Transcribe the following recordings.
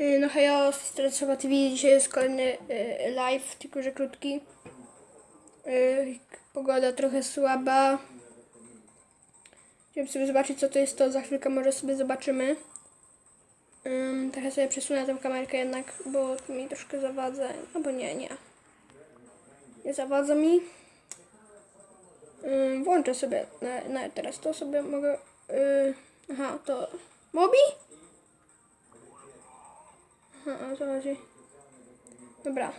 Y, No hejo, z Stresowa TV, dzisiaj jest kolejny y, live, tylko że krótki. Y, Pogoda trochę słaba. Chciałem sobie zobaczyć co to jest to, za chwilkę może sobie zobaczymy. Ym, trochę sobie przesunę tę kamerkę jednak, bo mi troszkę zawadza. Albo nie, nie. Nie zawadza mi. Włączę sobie, na, na, teraz to sobie mogę... aha, to... Mobi? O co chodzi? Dobra.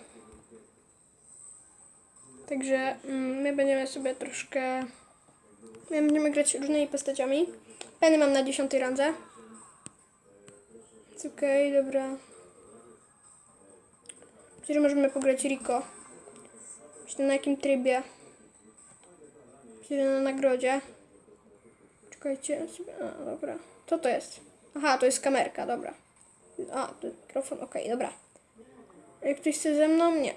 Także mm, my będziemy sobie troszkę... My będziemy grać różnymi postaciami. Penny mam na 10 randze. Jest okej, dobra. Myślę, że możemy pograć Rico. Myślę na jakim trybie. Myślę, na nagrodzie. Czekajcie sobie. A, dobra. Co to jest? Aha, to jest kamerka, dobra. A, to mikrofon, okej, dobra. Jak ktoś chce ze mną? Nie,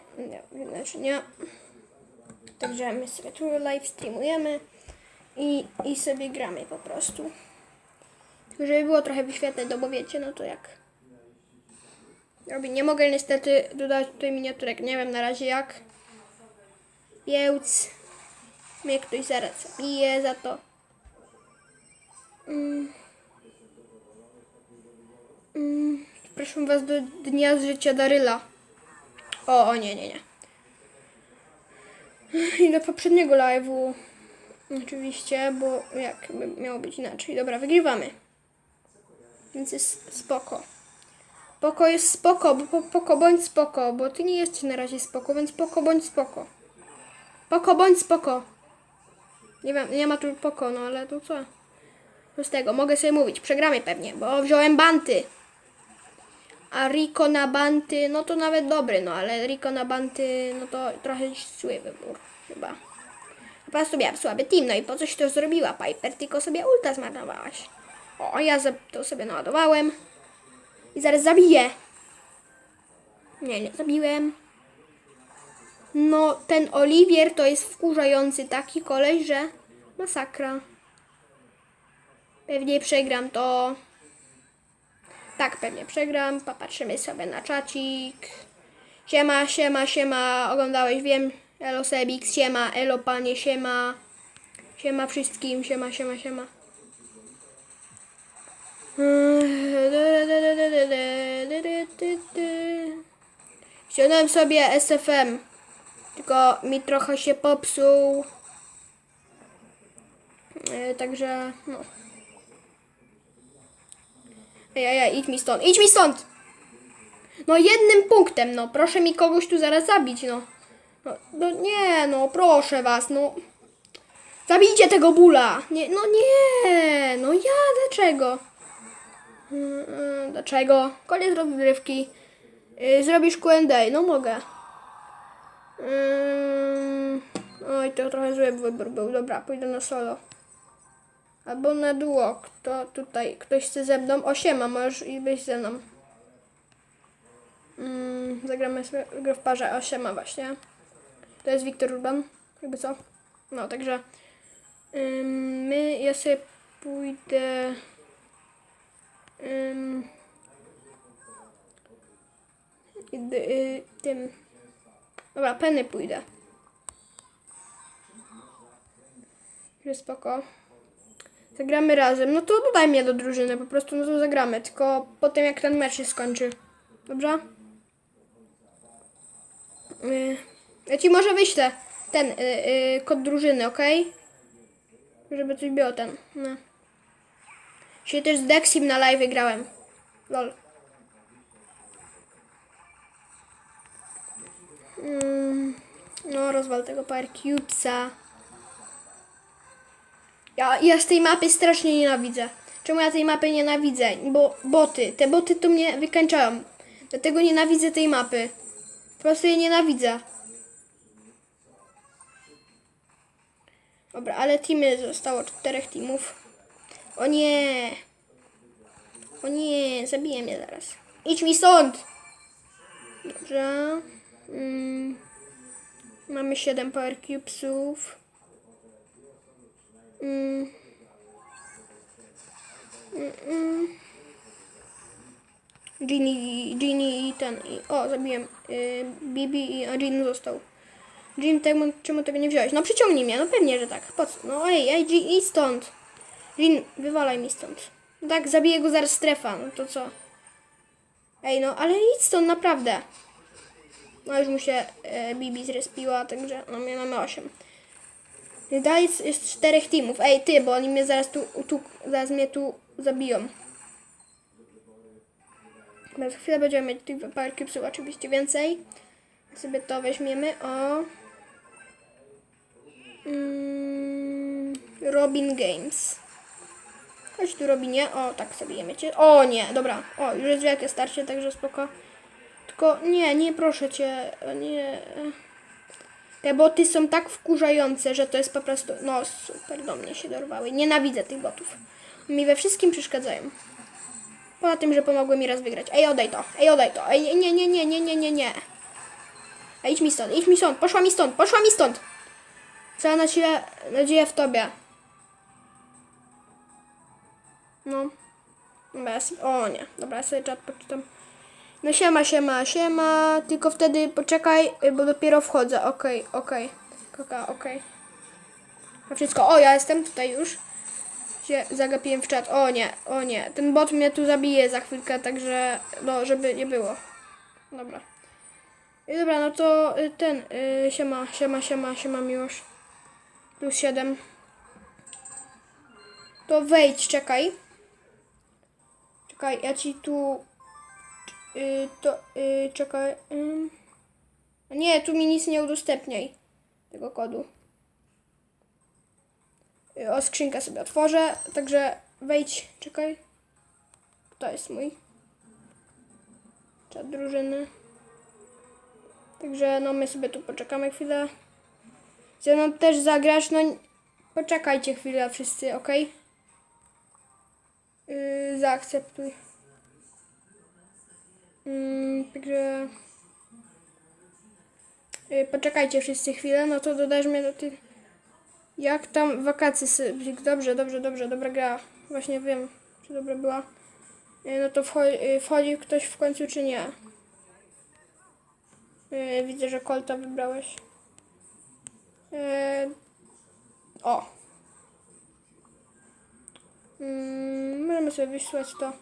nie, znaczy nie. Także my sobie tu live streamujemy i, i sobie gramy po prostu. Tylko żeby było trochę wyświetleń, no bo wiecie, no to jak. Robię. Nie mogę niestety dodać tutaj miniaturek, nie wiem na razie jak. Więc mnie ktoś zaraz zabije za to. Mm. Mm, Proszę was do dnia z życia Daryla. O, o nie, nie, nie. I do poprzedniego live'u. Oczywiście, bo jak miało być inaczej. Dobra, wygrywamy. Więc jest spoko. Spoko jest spoko, bo po- poko bądź spoko, bo ty nie jesteś na razie spoko, więc poko bądź spoko. Poko bądź spoko. Nie wiem, nie ma tu poko, no ale to co? Co z tego? Mogę sobie mówić, przegramy pewnie, bo wziąłem banty. A Rico na banty, no to nawet dobry, no ale Rico na banty, no to trochę zły wybór, chyba. Prostu miałam słaby team, no i po coś to zrobiła Piper, tylko sobie ulta zmarnowałaś. O, ja to sobie naładowałem. I zaraz zabiję. Nie, nie zabiłem. No, ten Oliwier to jest wkurzający taki koleś, że masakra. Pewnie przegram to. Tak, pewnie przegram. Popatrzymy sobie na czacik. Siema, siema, siema. Oglądałeś, wiem. Elo Sebix, siema. Elo panie, siema. Siema wszystkim, siema, siema, siema. Ściągnąłem sobie SFM. Tylko mi trochę się popsuł. E, Także, no. Ej, ej, ej, idź mi stąd, idź mi stąd! No jednym punktem, no, proszę mi kogoś tu zaraz zabić, no. No, no nie, no, proszę was, no. Zabijcie tego bula! Nie, no nie, no ja, dlaczego? Mm, mm, Dlaczego? Koniec rozgrywki. Yy, Zrobisz Q&A, no mogę. Ym, Oj, to trochę zły wybór był. Dobra, pójdę na solo. Albo na duo. Kto tutaj? Ktoś chce ze mną? O, siema, możesz i być ze mną. Mm, zagramy sobie w parze. O, siema właśnie. To jest Wiktor Urban. Jakby co? No, także ym, my, ja sobie pójdę ym, d, y, tym Dobra, Penny pójdę. Że spoko. Zagramy razem. No to dodaj mnie do drużyny, po prostu no to zagramy. Tylko po tym jak ten mecz się skończy. Dobrze? Yy, ja ci może wyślę ten yy, yy, kod drużyny, ok? Żeby coś było ten. No. Dzisiaj też z Dexim na live grałem. Lol. Mm, no, rozwal tego Power Cubesa. Ja, ja z tej mapy strasznie nienawidzę. Czemu ja tej mapy nienawidzę? Bo boty, te boty to mnie wykańczają. Dlatego nienawidzę tej mapy. Po prostu jej nienawidzę. Dobra, ale teamy zostało czterech teamów. O nie! O nie, zabiję mnie zaraz. Idź mi stąd! Dobrze. Mm. Mamy 7 power cubesów. Mm. Mm, mm. Ginny, Ginny i ten. I, o, zabiłem y, Bibi i a Jean został. Jean, temu, czemu tego nie wziąłeś? No przyciągnij mnie, no pewnie, że tak. Po co? No ej, ej, Jean, idź stąd. Jean, wywalaj mi stąd. Tak, zabiję go zaraz strefa, no to co? Ej, no, ale idź stąd, naprawdę. No już mu się e, Bibi zrespiła, także no my mamy 8. Dalej jest, jest czterech teamów. Ej, ty, bo oni mnie zaraz tu, tu zaraz mnie tu zabiją. Za chwilę będziemy mieć tych Power Cubesów oczywiście więcej. Sobie to weźmiemy. O. Mm, Robin Games. Chodź tu Robinie. O, tak sobie jemy cię. O nie, dobra. O, już jest wielkie starcie, także spoko. Tylko nie, nie proszę cię. Nie. Te boty są tak wkurzające, że to jest po prostu. No super, do mnie się dorwały. Nienawidzę tych botów. Mi we wszystkim przeszkadzają. Poza tym, że pomogły mi raz wygrać. Ej, oddaj to. Ej, oddaj to. Ej, nie, nie, nie, nie, nie, nie, nie. Ej, idź mi stąd, idź mi stąd. Poszła mi stąd, poszła mi stąd. Cała nadzieja, nadzieja w tobie. No. Dobra, ja sobie, o nie. Dobra, ja sobie czat poczytam. No siema, siema, siema. Tylko wtedy poczekaj, y, bo dopiero wchodzę. Okej, okej. Koka, okej. A wszystko. O, ja jestem tutaj już. Się zagapiłem w czat. O nie, o nie. Ten bot mnie tu zabije za chwilkę, także no, żeby nie było. Dobra. I dobra, no to y, ten, y, siema, siema, siema, siema miłość. Plus 7. To wejdź, czekaj. Czekaj, ja ci tu y, to y, czekaj. ym. Nie, tu mi nic nie udostępniaj tego kodu. Y, O, skrzynkę sobie otworzę, także wejdź, czekaj. To jest mój czat drużyny. Także no my sobie tu poczekamy chwilę. Ze mną też zagrasz, no poczekajcie chwilę wszyscy, ok? Yy, zaakceptuj. Mm, także yy, poczekajcie wszyscy chwilę, no to dodasz mnie do tych... Jak tam wakacje? Dobrze, dobrze, dobrze, dobra gra. Właśnie wiem, czy dobra była. Yy, no to wchodzi, yy, wchodzi ktoś w końcu, czy nie? Widzę, że Colta wybrałeś. O. Mm, możemy sobie wysłać to.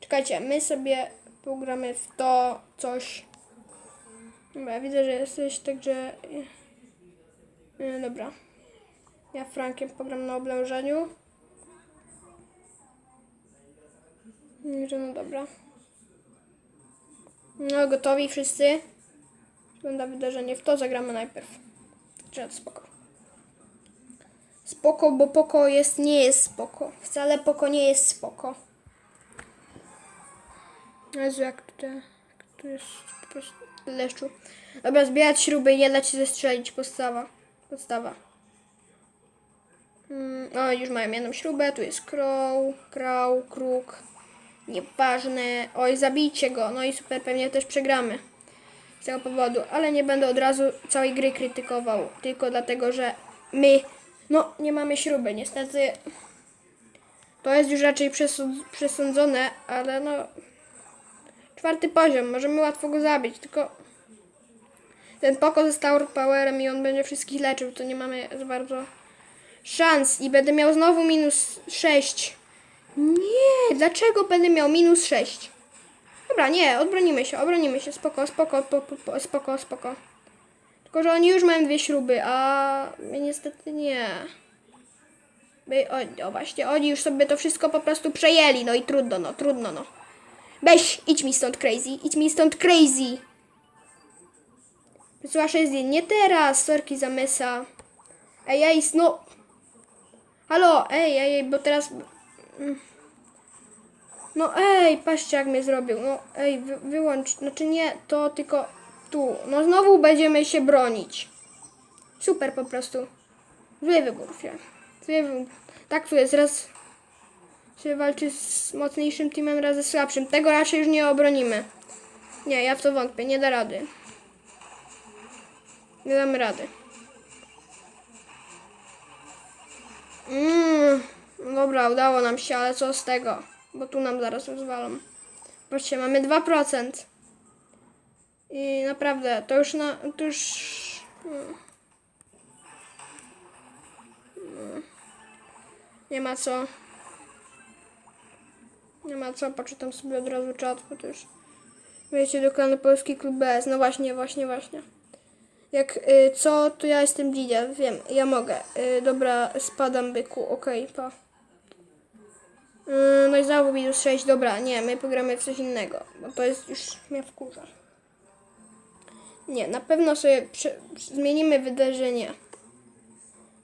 Czekajcie, my sobie pogramy w to coś. Dobra, widzę, że jesteś, także... Yy, dobra. Ja Frankiem pogram na oblężeniu. Że no dobra. No, gotowi wszyscy? Wygląda wydarzenie. W to zagramy najpierw. Czy spoko. Spoko, bo poko jest, nie jest spoko. Wcale poko nie jest spoko. Jezu, jak to, jak to jest po prostu leszczu. Dobra, zbierać śruby i nie dać się zestrzelić. Podstawa. Podstawa. Mm, o, już mają jedną śrubę. Tu jest crow, crow, kruk. Nieważne. Oj, zabijcie go. No i super, pewnie też przegramy. Z tego powodu. Ale nie będę od razu całej gry krytykował. Tylko dlatego, że my, no, nie mamy śruby. Niestety to jest już raczej przesąd- przesądzone, ale no... Czwarty poziom, możemy łatwo go zabić, tylko... Ten poko ze Star Powerem i on będzie wszystkich leczył, to nie mamy za bardzo szans. I będę miał znowu minus 6. Nie, dlaczego będę miał minus 6? Dobra, nie, odbronimy się, obronimy się, spoko, spoko, po, po, po, spoko, spoko. Tylko, że oni już mają dwie śruby, a my niestety nie. My, o, o właśnie, oni już sobie to wszystko po prostu przejęli, no i trudno, no, trudno, no. Weź, idź mi stąd crazy, idź mi stąd crazy. 6 dni, nie teraz, sorki za mesa. Ej, ej, no. Halo, ej, ej, bo teraz... No ej, patrzcie jak mnie zrobił. No ej, wy, wyłącz. Znaczy nie, to tylko tu. No znowu będziemy się bronić. Super po prostu. Zły wybór, Fia. Zły. Tak tu jest, raz się walczy z mocniejszym teamem, raz ze słabszym. Tego raczej już nie obronimy. Nie, ja w to wątpię, nie da rady. Nie damy rady. Mmm, dobra, udało nam się, ale co z tego? Bo tu nam zaraz rozwalą. Patrzcie, mamy 2%. I naprawdę, to już na. To już. mm. Mm. Nie ma co. Nie ma co, poczytam sobie od razu czat, bo to już. Wiecie, do klanu Polski Klub BS. No właśnie, właśnie, właśnie. Jak y, co, to ja jestem Dzidzia, wiem, ja mogę. Y, dobra, spadam byku, okej, pa. Y, no i znowu minus 6, dobra, nie, my pogramy w coś innego, bo to jest już mnie wkurza. Nie, na pewno sobie zmienimy wydarzenie.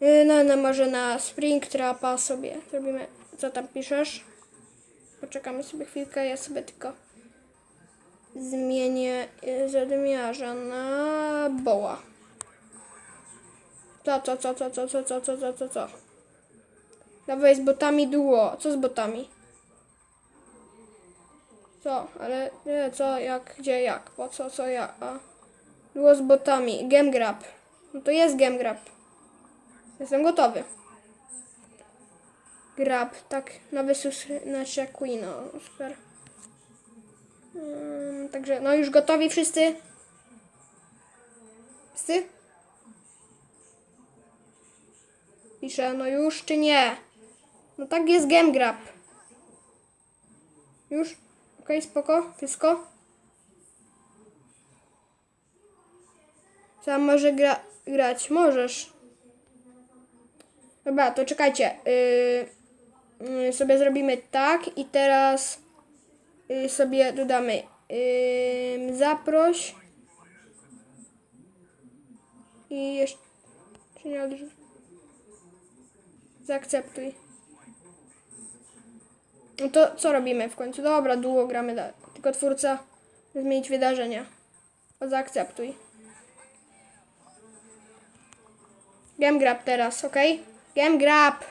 Y, no, no może na Spring Trapa sobie zrobimy, co tam piszesz? Poczekamy sobie chwilkę, ja sobie tylko zmienię y, zadymiarza na boła. Co, co, co, co, co, co, co, co, co, co, co? Dawaj z botami duo. Co z botami? Co? Ale nie, co, jak, gdzie, jak, po co, co, jak, a? Duo z botami. Game grab. No to jest game grab. Jestem gotowy. Grab, tak, nowy sus, znaczy Queen, no, super. Mm, także, no już gotowi wszyscy? Wszyscy? Piszę, no już czy nie? No tak jest game grab. Już? Okej, spoko? Wszystko? Sam może gra grać? Możesz. Dobra, to czekajcie. Yy, sobie zrobimy tak i teraz yy, sobie dodamy yy, zaproś i jeszcze nie odrzuć. Zaakceptuj. No to co robimy w końcu? Dobra, długo gramy dalej. Tylko twórca zmienić wydarzenia. O, zaakceptuj. Game grab teraz, ok? Game grab.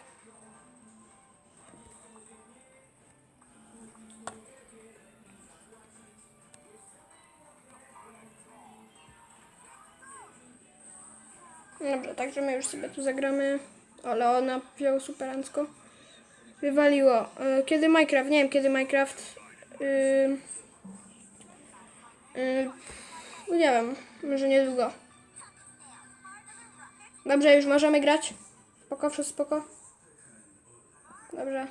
Także my już sobie tu zagramy. Ale ona wziął superancko. Wywaliło. E, Kiedy Minecraft? Nie wiem kiedy Minecraft. Yy, yy, nie wiem, może niedługo. Dobrze, już możemy grać. Spoko, wszystko spoko. Dobrze.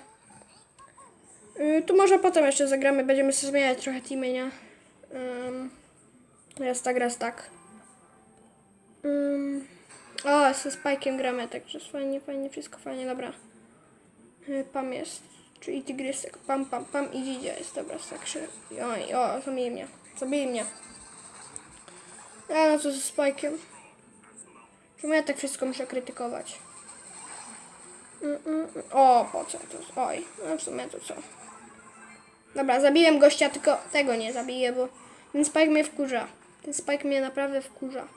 Yy, tu może potem jeszcze zagramy, będziemy sobie zmieniać trochę teamy, nie? Ym, raz tak, raz tak. Ym, o, ze Spike'iem gramy, także fajnie, fajnie, wszystko fajnie, dobra. Y, Pam jest, czyli tygrysek, pam, pam, pam i dzidzia jest, dobra, tak się, oj, o, zabili mnie, zabili mnie. A no co ze Spike'iem? Czemu ja tak wszystko muszę krytykować? Mm, mm, mm. O, po co to? Oj, no w sumie to co? Dobra, zabiłem gościa, tylko tego nie zabiję, bo ten Spike mnie wkurza. Ten Spike mnie naprawdę wkurza.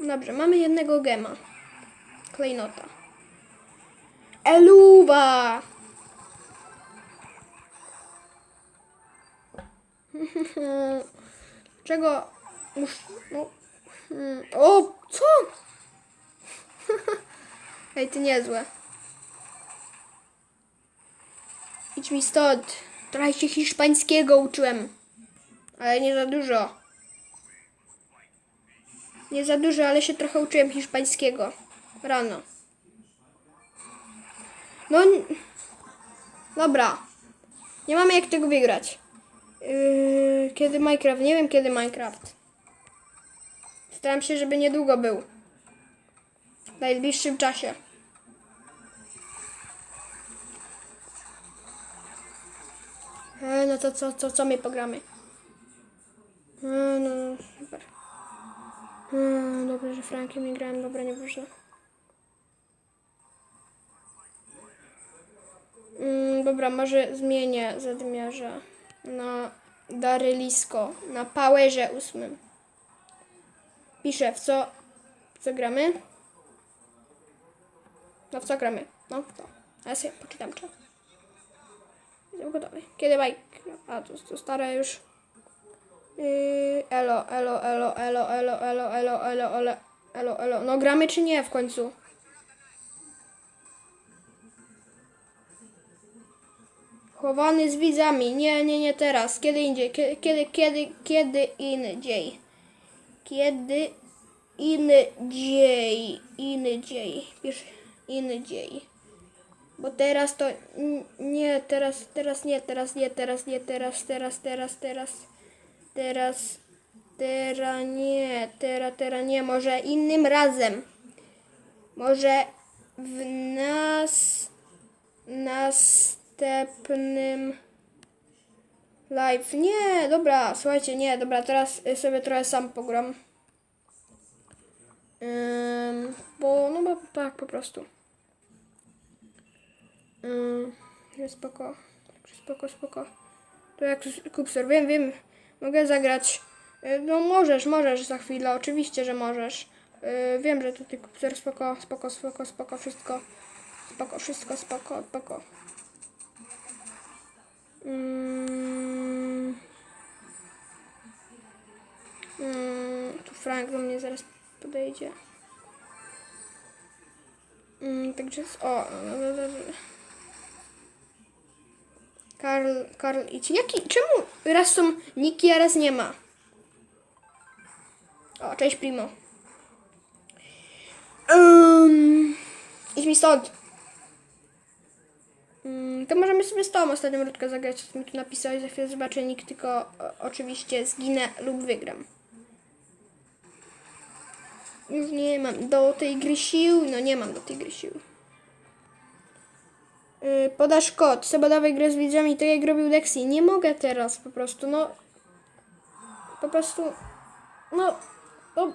Dobrze, mamy jednego gema. Klejnota. Eluwa! Czego? No. O, co? Ej, ty niezłe. Idź mi stąd. Trochę się hiszpańskiego uczyłem. Ale nie za dużo. Nie za dużo, ale się trochę uczyłem hiszpańskiego. Rano. No. Dobra. Nie mamy jak tego wygrać. Yy, kiedy Minecraft? Nie wiem kiedy Minecraft. Staram się, żeby niedługo był. W najbliższym czasie. E, no to co, co, co my pogramy? E, no, super. E, dobrze, że Frankiem nie grałem, dobra, nieważne. Mm, dobra, może zmienię zadymiarza na Darylisko, na Powerze ósmym. Piszę, w co, w co gramy? No w co gramy? No w to. Ja sobie poczytam czas. Jestem gotowy. Kiedy bajk? A, to, to stare już. Yy, elo, elo, elo, elo, elo, elo, elo, elo, elo, elo, elo. No gramy czy nie w końcu? Chowany z widzami. Nie, nie, nie teraz. Kiedy indziej. Kiedy, kiedy, kiedy, kiedy indziej. Kiedy indziej. Indziej. Pisz indziej. Bo teraz to nie, teraz, teraz nie, teraz nie, teraz nie, teraz, teraz, teraz, teraz, teraz, teraz nie, teraz, teraz nie, może innym razem. Może w nas następnym live. Nie, dobra, słuchajcie, nie, dobra, teraz sobie trochę sam pogram. Ym, bo, no bo tak po prostu. Nie, spoko, spoko, spoko. To jak Kupser, wiem, wiem, mogę zagrać. Y, No możesz, możesz za chwilę, oczywiście, że możesz. Y, Wiem, że tutaj Kupser, spoko, spoko, spoko, spoko, wszystko. Spoko, wszystko, spoko, spoko. Mm. Mm, tu Frank do mnie zaraz podejdzie. Mm, także o. no, no, no, no. Karl, Karl idź. Jaki, czemu raz są Niki, a raz nie ma? O, cześć Primo. Um, idź mi stąd. Mm, to możemy sobie z tą ostatnią rundkę zagrać, co mi tu napisałeś. Za chwilę zobaczę nick, tylko o, oczywiście zginę lub wygram. Już nie mam do tej gry sił. No nie mam do tej gry sił. Yy, podasz kod. Seba dawaj grę z widzami, tak jak robił Lexi. Nie mogę teraz po prostu, no. Po prostu. No. no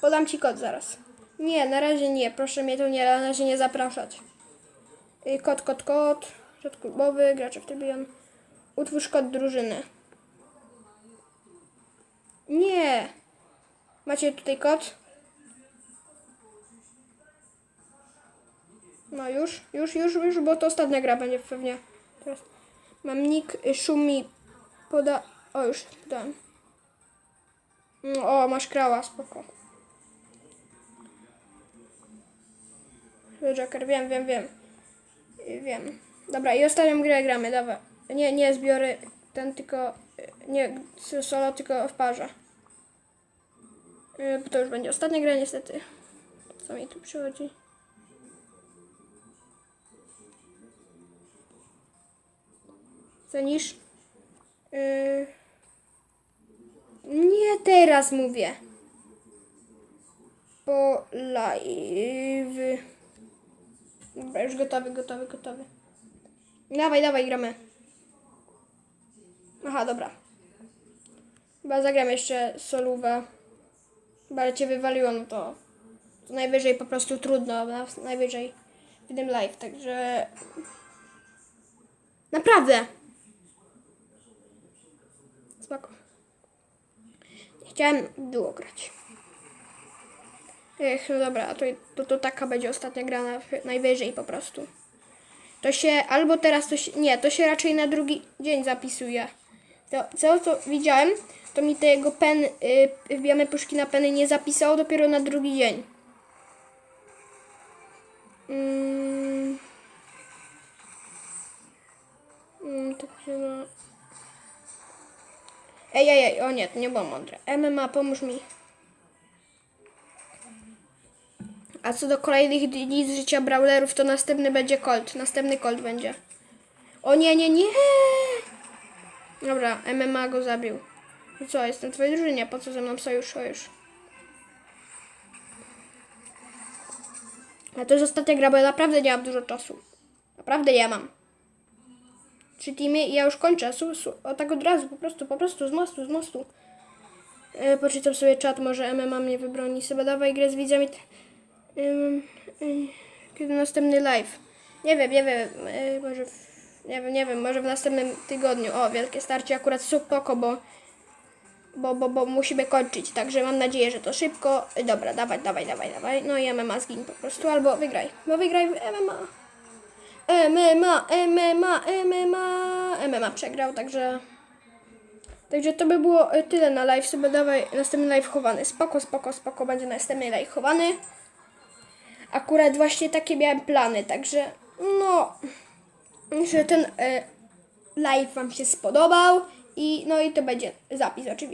podam ci kod zaraz. Nie, na razie nie. Proszę mnie to nie, na razie nie zapraszać. Yy, Kod, kod, kod. Rzut klubowy, gracze w trybie. Utwórz kod drużyny. Nie. Macie tutaj kod? No już, już, już, już, bo to ostatnia gra będzie pewnie. Teraz mam nick y, Szumi poda... O, już podałem. No, O, masz krała, spoko. Joker, wiem, wiem, wiem. Y, Wiem. Dobra, i ostatnią grę gramy, dawaj. Nie, nie zbiorę ten tylko... y, Nie solo, tylko w parze. Bo to już będzie ostatnia gra niestety. Co mi tu przychodzi? Cenisz? Yy... Nie teraz mówię. Po live. Dobra, już gotowy, gotowy, gotowy. Dawaj, dawaj, gramy. Aha, dobra. Chyba zagram jeszcze solówę. Chyba cię wywaliło, no to, to najwyżej po prostu trudno, na- najwyżej w tym live, także... Naprawdę! Spoko. Chciałem było grać. Ech, no dobra, to, to, to taka będzie ostatnia gra na, najwyżej po prostu. To się albo teraz to się. Nie, to się raczej na drugi dzień zapisuje. To, co, co widziałem, to mi tego pen, y, wbijamy puszki na peny nie zapisało dopiero na drugi dzień. Mm. Mm, tak się no. Ej, ej, ej, o nie, to nie było mądre. MMA, pomóż mi. A co do kolejnych dni z życia brawlerów, to następny będzie Colt. Następny Colt będzie. O nie, nie, nie! Dobra, MMA go zabił. I co, jestem w twojej drużynie, po co ze mną sojusz, sojusz? A to jest ostatnia gra, bo ja naprawdę nie mam dużo czasu. Naprawdę nie mam. Trzy teamy i ja już kończę. Su, su, o tak od razu, po prostu, po prostu, z mostu, z mostu. E, poczytam sobie czat, może MMA mnie wybroni. Sobie dawaj grę z widzami. Ym, kiedy następny live? Nie wiem, nie wiem, e, może w, nie wiem, nie wiem, może w następnym tygodniu. O, wielkie starcie akurat spoko, bo, bo, bo, bo musimy kończyć, także mam nadzieję, że to szybko. E, Dobra, dawaj, dawaj, dawaj, dawaj. No i MMA zgin po prostu, albo wygraj. No wygraj w MMA. MMA, MMA, MMA, MMA przegrał, także... Także to by było e, tyle na live. Sobie dawaj następny live chowany. Spoko, spoko, spoko, będzie następny live chowany. Akurat właśnie takie miałem plany, także no, że ten e, live Wam się spodobał i no i to będzie zapis oczywiście.